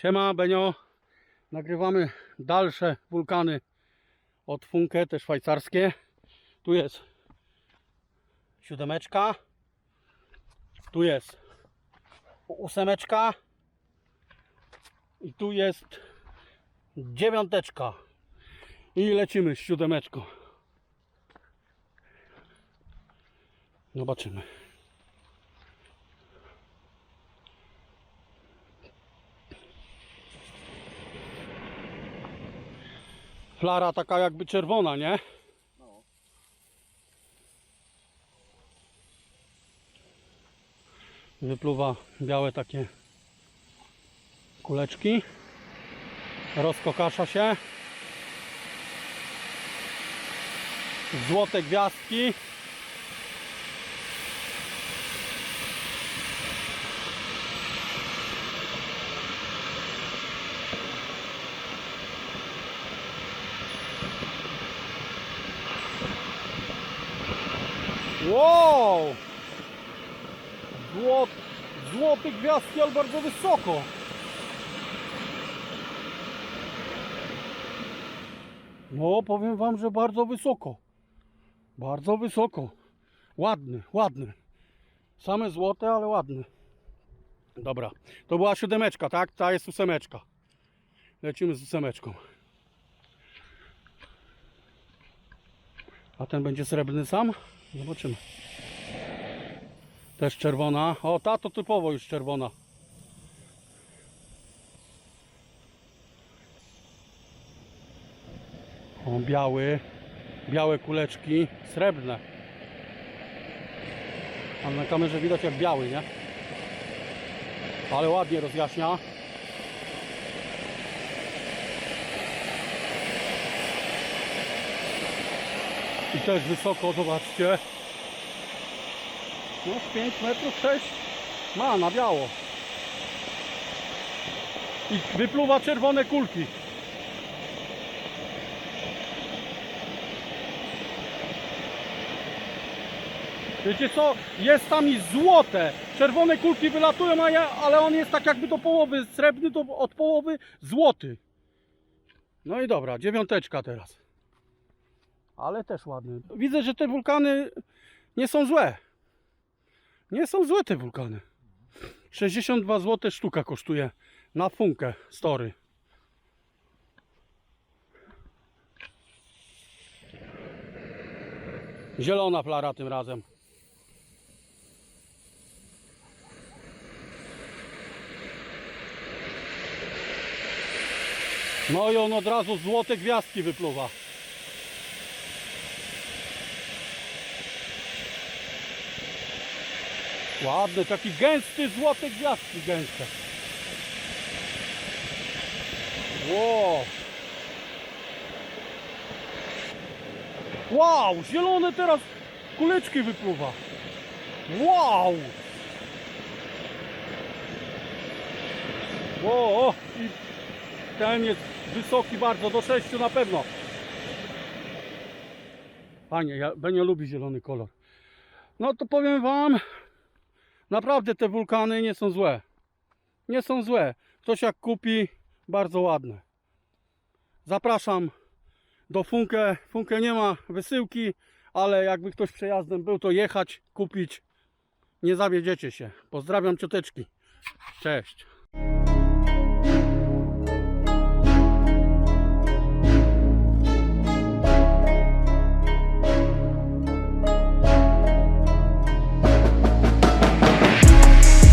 Siema Benio. Nagrywamy dalsze wulkany od Funke, te szwajcarskie. Tu jest siódemeczka. Tu jest ósemeczka. I tu jest dziewiąteczka. I lecimy z siódemeczką. Zobaczymy. Flara taka jakby czerwona, nie? Wypluwa białe takie kuleczki. Rozkokasza się. Złote gwiazdki. Wow! Złot, złote gwiazdki, ale bardzo wysoko. No, powiem wam, że bardzo wysoko. Bardzo wysoko. Ładny, ładny. Same złote, ale ładny. Dobra, to była siódemeczka, tak? Ta jest ósemeczka. Lecimy z ósemeczką. A ten będzie srebrny sam? Zobaczymy. Też czerwona. O, ta to typowo już czerwona. O, biały. Białe kuleczki. Srebrne. A na kamerze widać jak biały, nie? Ale ładnie rozjaśnia. I też wysoko, zobaczcie. No z 5 metrów 6 ma na biało. I wypluwa czerwone kulki. Wiecie co? Jest tam i złote. Czerwone kulki wylatują, a ja, ale on jest tak jakby do połowy srebrny, do, od połowy złoty. No i dobra, dziewiąteczka teraz. Ale też ładny. Widzę, że te wulkany nie są złe. Nie są złe te wulkany. 62 zł sztuka kosztuje na funkę story. Zielona flara tym razem. No i on od razu złote gwiazdki wypluwa. Ładny, taki gęsty, złote gwiazdki gęste. Wow. Wow, zielone teraz kuleczki wypluwa. Wow. Wow, i ten jest wysoki bardzo, do 6 na pewno. Panie, ja, Benio lubi zielony kolor. No to powiem wam, Naprawdę te wulkany nie są złe. Nie są złe. Ktoś jak kupi, bardzo ładne. Zapraszam do Funke. Funke nie ma wysyłki, ale jakby ktoś przejazdem był, to jechać, kupić. Nie zawiedziecie się. Pozdrawiam cioteczki. Cześć.